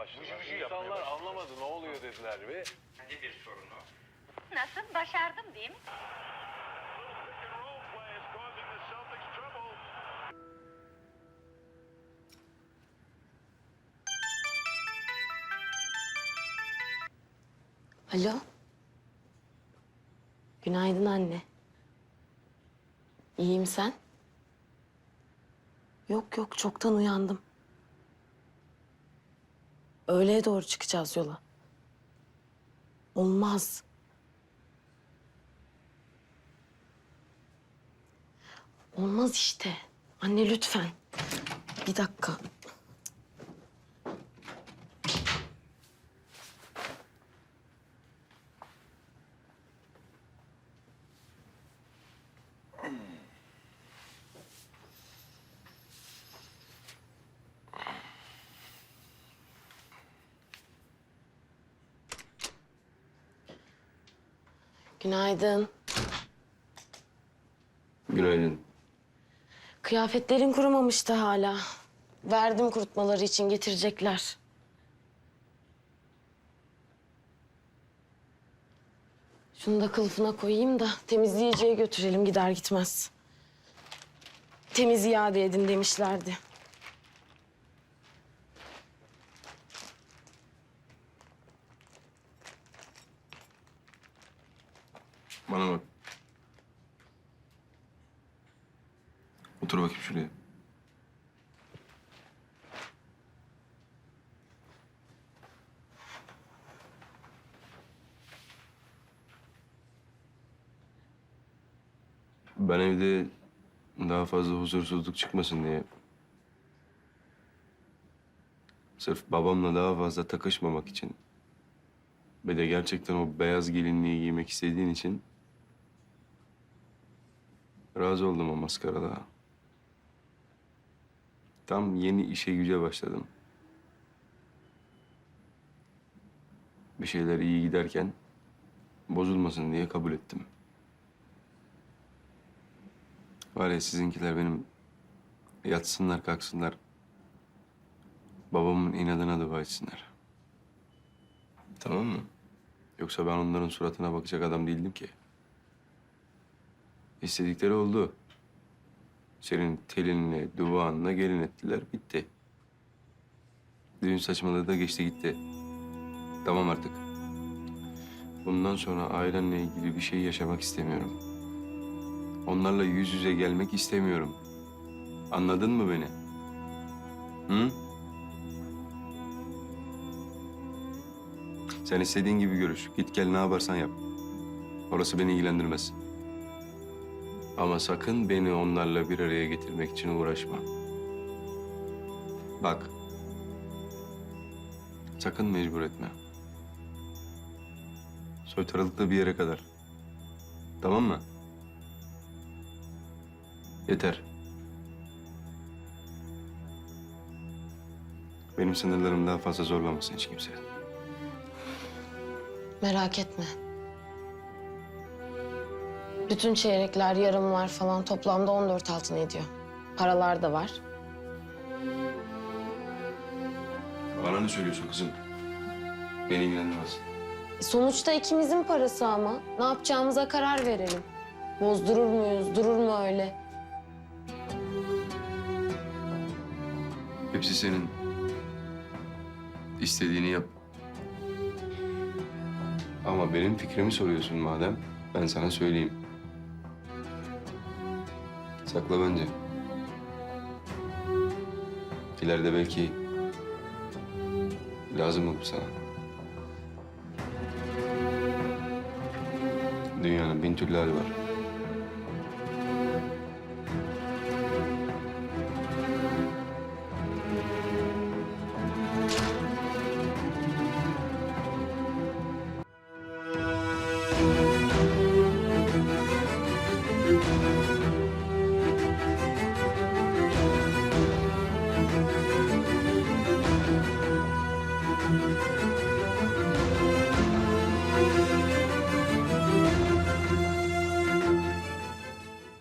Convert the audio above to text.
başladılar. İnsanlar anlamadı ne oluyor dediler ve kendi bir sorunu. Nasıl? Başardım değil mi? Alo. Günaydın anne. İyiyim sen? Yok yok çoktan uyandım. Öğleye doğru çıkacağız yola. Olmaz. Olmaz işte. Anne lütfen. Bir dakika. Günaydın. Günaydın. Kıyafetlerin kurumamıştı hala. Verdim kurutmaları için getirecekler. Şunu da kılıfına koyayım da temizleyiciye götürelim gider gitmez. Temiz iade edin demişlerdi. Bana bak. Otur bakayım şuraya. Ben evde daha fazla huzursuzluk çıkmasın diye... Sırf babamla daha fazla takışmamak için... Ve de gerçekten o beyaz gelinliği giymek istediğin için... Razı oldum o maskarada. Tam yeni işe güce başladım. Bir şeyler iyi giderken bozulmasın diye kabul ettim. Var ya sizinkiler benim yatsınlar kalksınlar. Babamın inadına dua etsinler. Tamam mı? Yoksa ben onların suratına bakacak adam değildim ki. İstedikleri oldu. Senin telinle, duanla gelin ettiler, bitti. Düğün saçmalığı da geçti gitti. Tamam artık. Bundan sonra ailenle ilgili bir şey yaşamak istemiyorum. Onlarla yüz yüze gelmek istemiyorum. Anladın mı beni? Hı? Sen istediğin gibi görüş. Git gel ne yaparsan yap. Orası beni ilgilendirmez. Ama sakın beni onlarla bir araya getirmek için uğraşma. Bak. Sakın mecbur etme. Soytarılıkta bir yere kadar. Tamam mı? Yeter. Benim sınırlarım daha fazla zorlamasın hiç kimse. Merak etme. Bütün çeyrekler, yarımlar falan toplamda 14 altın ediyor. Paralar da var. Bana ne söylüyorsun kızım? Beni ilgilendirmez. E, Sonuçta ikimizin parası ama. Ne yapacağımıza karar verelim. Bozdurur muyuz, durur mu öyle? Hepsi senin. İstediğini yap. Ama benim fikrimi soruyorsun madem, ben sana söyleyeyim. Sakla bence. İleride belki lazım olur sana. Dünyanın bin türlü hali var.